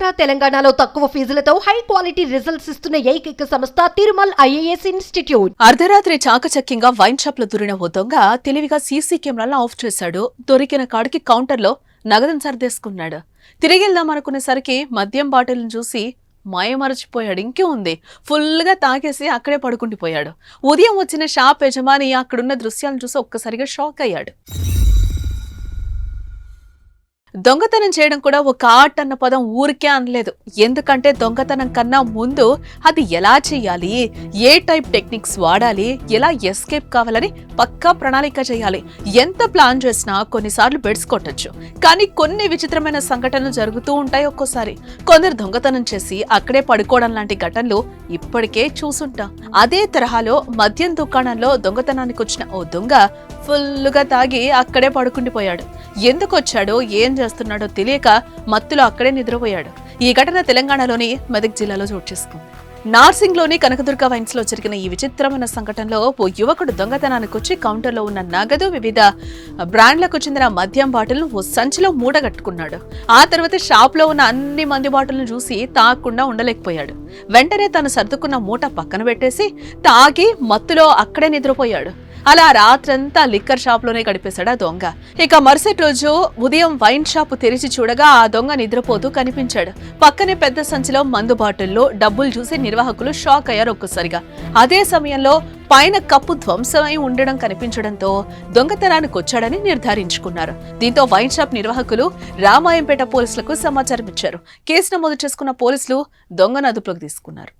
ఆంధ్ర తెలంగాణలో తక్కువ ఫీజులతో high quality results ఇస్తున్న ఏకైక సంస్థ తిరుమల్ ఐఏఎస్ ఇన్స్టిట్యూట్. అర్ధరాత్రి చాకచక్యంగా వైన్ షాప్లో దూరిన ఓ దొంగ తెలివిగా సీసీ కెమెరాలను ఆఫ్ చేశాడు. దొరికిన కాడికి కౌంటర్లో నగదును సర్దేసుకున్నాడు. తిరిగెళ్దామనుకునేసరికి మద్యం బాటిల్ని చూసి మాయమరచిపోయాడు ఇంకే ఉంది. ఫుల్గా తాగేసి అక్కడే పడుకుండిపోయాడు. ఉదయం వచ్చిన షాప్ యజమాని అక్కడున్న దృశ్యాలను చూసి ఒక్కసారిగా షాక్ అయ్యాడు. దొంగతనం చేయడం కూడా ఒక ఆర్ట్ అన్న పదం ఊరికే అనలేదు. ఎందుకంటే దొంగతనం కన్నా ముందు అది ఎలా చేయాలి? ఏ టైప్ టెక్నిక్స్ వాడాలి? ఎలా ఎస్కేప్ కావాలని పక్కా ప్రణాళిక చేయాలి. ఎంత ప్లాన్ చేసినా కొన్నిసార్లు బెడ్స్ కొట్టచ్చు. కానీ కొన్ని విచిత్రమైన సంఘటనలు జరుగుతూ ఉంటాయి ఒక్కోసారి. కొందరు దొంగతనం చేసి అక్కడే పడుకోవడం లాంటి ఘటనలు ఇప్పటికే చూసుంటాం. అదే తరహాలో మద్యం దుకాణంలో దొంగతనానికి వచ్చిన ఓ దొంగ ఫుల్లుగా తాగి అక్కడే పడుకుండిపోయాడు. ఎందుకు వచ్చాడో ఏం చేస్తున్నాడో తెలియక మత్తులో అక్కడే నిద్రపోయాడు. ఈ ఘటన తెలంగాణలోని మెదక్ జిల్లాలో చోటు చేసుకుంది. నార్సింగ్లోని కనకదుర్గ వైన్స్లో జరిగిన ఈ విచిత్రమైన సంఘటనలో ఓ యువకుడు దొంగతనానికి వచ్చి కౌంటర్లో ఉన్న నగదు వివిధ బ్రాండ్లకు చెందిన మద్యం బాటిల్ను ఓ సంచిలో మూడగట్టుకున్నాడు. ఆ తర్వాత షాప్లో ఉన్న అన్ని మంది బాటిల్ను చూసి తాగకుండా ఉండలేకపోయాడు. వెంటనే తను సర్దుకున్న మూట పక్కన పెట్టేసి తాగి మత్తులో అక్కడే నిద్రపోయాడు. అలా రాత్రంతా లిక్కర్ షాప్లోనే గడిపేశాడు ఆ దొంగ. ఇక మరుసటి రోజు ఉదయం వైన్ షాప్ తెరిచి చూడగా ఆ దొంగ నిద్రపోతూ కనిపించాడు. పక్కనే పెద్ద సంచిలో మందు బాటిల్లో డబ్బులు చూసి నిర్వాహకులు షాక్ అయ్యారు ఒక్కసారిగా. అదే సమయంలో పైన కప్పు ధ్వంసమై ఉండడం కనిపించడంతో దొంగతనానికి వచ్చాడని నిర్ధారించుకున్నారు. దీంతో వైన్ షాప్ నిర్వాహకులు రామాయంపేట పోలీసులకు సమాచారం ఇచ్చారు కేసు నమోదు చేసుకున్న పోలీసులు దొంగను అదుపులోకి తీసుకున్నారు.